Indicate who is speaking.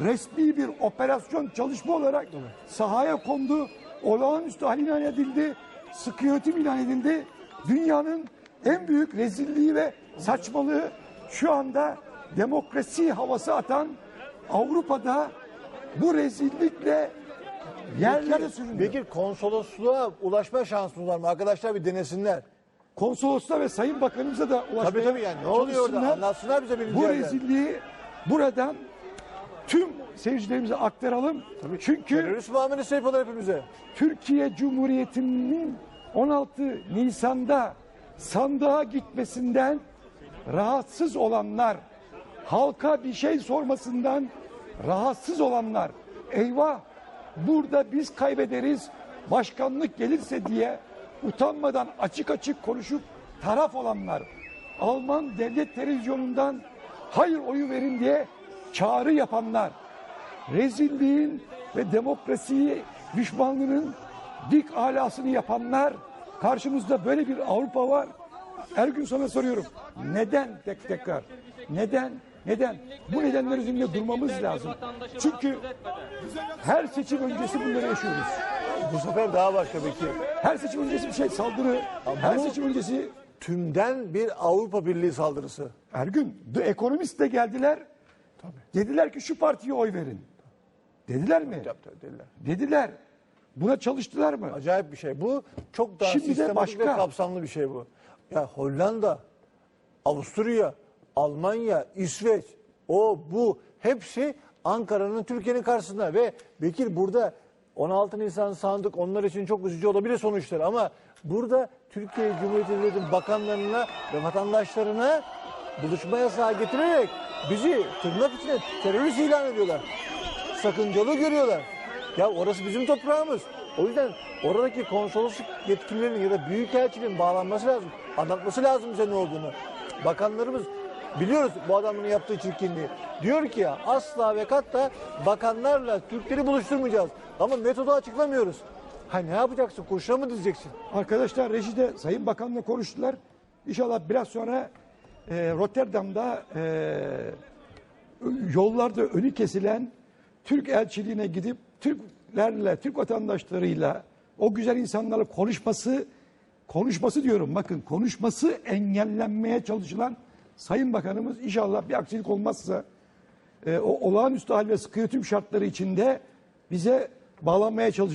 Speaker 1: resmi bir operasyon çalışma olarak sahaya kondu. Olağanüstü hal ilan edildi. Sıkı yönetim ilan edildi. Dünyanın en büyük rezilliği ve saçmalığı şu anda demokrasi havası atan Avrupa'da bu rezillikle yerlere sürünüyor.
Speaker 2: Peki konsolosluğa ulaşma şansımız var mı? Arkadaşlar bir denesinler.
Speaker 1: konsolosluğa ve sayın bakanımıza da ulaşmaya
Speaker 2: Tabii tabii yani ne oluyor orada? Anlatsınlar bize birinci
Speaker 1: Bu
Speaker 2: yerden.
Speaker 1: rezilliği buradan tüm seyircilerimize aktaralım. Çünkü
Speaker 2: Terörist muamelesi yapıyorlar hepimize.
Speaker 1: Türkiye Cumhuriyeti'nin 16 Nisan'da sandığa gitmesinden rahatsız olanlar, halka bir şey sormasından rahatsız olanlar, eyvah burada biz kaybederiz, başkanlık gelirse diye utanmadan açık açık konuşup taraf olanlar, Alman devlet televizyonundan hayır oyu verin diye çağrı yapanlar, rezilliğin ve demokrasiyi düşmanlığının dik alasını yapanlar karşımızda böyle bir Avrupa var. Her gün sana soruyorum. Neden tek tekrar? Neden? Neden? Bu nedenler üzerinde durmamız lazım. Çünkü her seçim öncesi bunları yaşıyoruz.
Speaker 2: Bu sefer daha başka peki.
Speaker 1: Her seçim öncesi bir şey saldırı. Her seçim öncesi
Speaker 2: Tümden bir Avrupa Birliği saldırısı.
Speaker 1: her gün The Economist de geldiler. Dediler ki şu partiye oy verin. Dediler mi?
Speaker 2: Yaptı dediler.
Speaker 1: Dediler. Buna çalıştılar mı?
Speaker 2: Acayip bir şey. Bu çok daha
Speaker 1: Şimdi
Speaker 2: sistematik ve
Speaker 1: başka.
Speaker 2: kapsamlı bir şey bu. Ya Hollanda, Avusturya, Almanya, İsveç, o bu hepsi Ankara'nın Türkiye'nin karşısında ve Bekir burada 16 Nisan sandık onlar için çok üzücü olabilir sonuçlar ama burada Türkiye Cumhuriyeti Devleti'nin bakanlarına ve vatandaşlarına buluşma yasağı getirerek bizi tırnak içine terörist ilan ediyorlar sakıncalı görüyorlar. Ya orası bizim toprağımız. O yüzden oradaki konsolosluk yetkililerinin ya da büyükelçinin bağlanması lazım. Anlatması lazım bize ne olduğunu. Bakanlarımız biliyoruz bu adamın yaptığı çirkinliği. Diyor ki ya asla ve katta bakanlarla Türkleri buluşturmayacağız. Ama metodu açıklamıyoruz. Ha ne yapacaksın? Kurşuna mı dizeceksin?
Speaker 1: Arkadaşlar rejide Sayın Bakan'la konuştular. İnşallah biraz sonra e, Rotterdam'da e, yollarda önü kesilen Türk elçiliğine gidip Türklerle, Türk vatandaşlarıyla o güzel insanlarla konuşması konuşması diyorum bakın konuşması engellenmeye çalışılan Sayın Bakanımız inşallah bir aksilik olmazsa e, o olağanüstü hal ve sıkı yönetim şartları içinde bize bağlanmaya çalışacak.